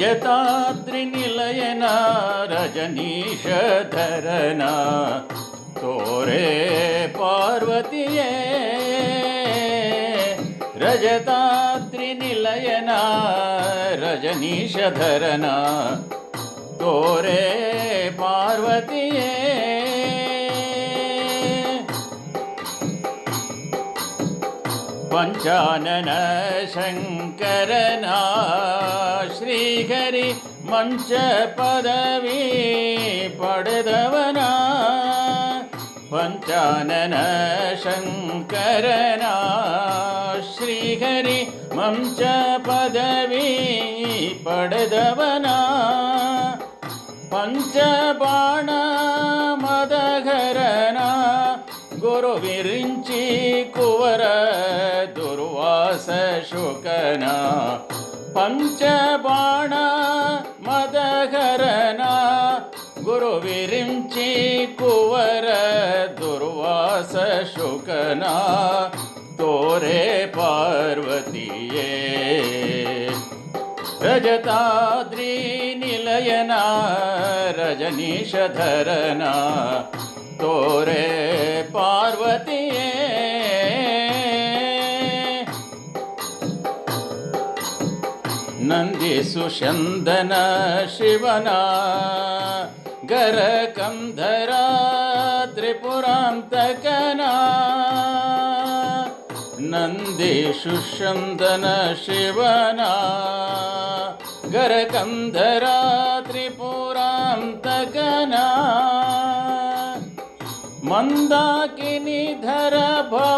जताद्रिनिलयना रजनीश धरना तोरे पार्वतिये रजताद्रिनिलयना रजनीशधरना। तोरे पार्वतिये पञ्चानन शङ्करना ಶ್ರೀಹರಿ ಮಂಚ ಪದವಿ ಪಡೆದವನ ಪಂಚಾನನ ಶಂಕರನ ಶ್ರೀಹರಿ ಮಂಚ ಪದವಿ ಪಡೆದವನ ಪಂಚಬಾಣ ಮದಘರನ ಗುರು ವಿರಿಂಚಿ ಕುವರ ದುರ್ವಾಸ ಶುಕನ பஞ்சபாண மதகரனா குருவிரிஞ்சி குவர துர்வாச சுகனா தோரே பார்வதியே. ரஜதாத்ரி நிலையனா ரஜனீஷரனா தோரே பார்வதியே. केशुशन्दन गरकन्धरा त्रिपुरान्तकना नंदी शन्दन शिवना गरकन्धरा त्रिपुरान्तकना मन्दाकिनी धर भा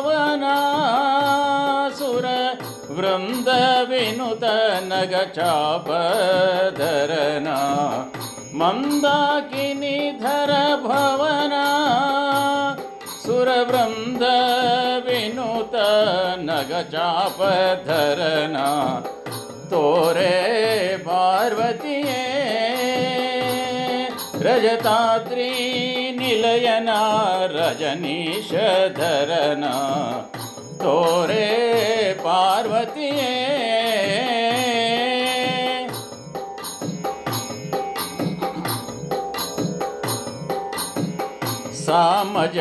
ವೃಂದ ವಿನುತ ನಗ ಚಾಪಧರನ ಮಂದಾಕಿನಿಧರ ಭವನ ಸುರವೃಂದ ವಿನುತ ನಗ ಚಾಪಧರನ ತೋರೆ ಪಾರ್ವತಿಯೇ ರಜತಾದ್ರಿ ನಿಲಯನ ರಜನೀಶಧರನ ोरे पार्वती सामज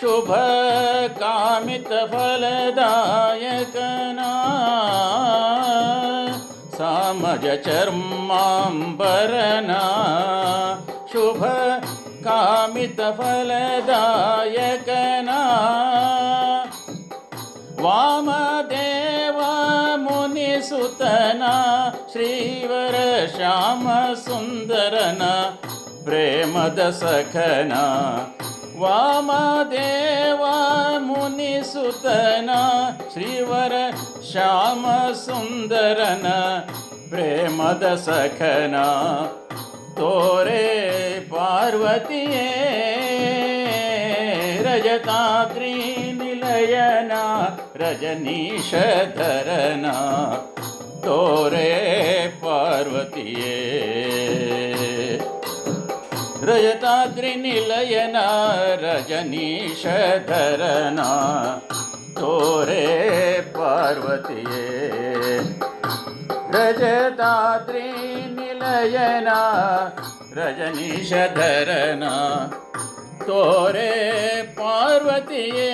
शुभकामितफलदायकना। शुभ शुभ कामितफलदायकना। वामदेवा मुनिसुतना श्रीवर श्याम सुन्दरन प्रेमद मुनिसुतना श्रीवर श्याम सुन्दरन ತೋರೆ ಪಾರ್ವತಿಯೇ ರಜತಾದ್ರಿ ನಿಲಯನ ರಜನೀಶಧರನ ತೋರೆ ಪಾರ್ವತಿಯೇ ರಜತಾದ್ರಿ ನಿಲಯನ ರಜನೀಶಧರನ ತೋರೆ ಪಾರ್ವತಿಯೇ ರಜತಾದ್ರಿ ನಿಲಯನ ರಜನೀಶಧರನ ತೋರೆ ಪಾರ್ವತಿಯೇ ತೋರೆ ಪಾರ್ವತಿಯೇ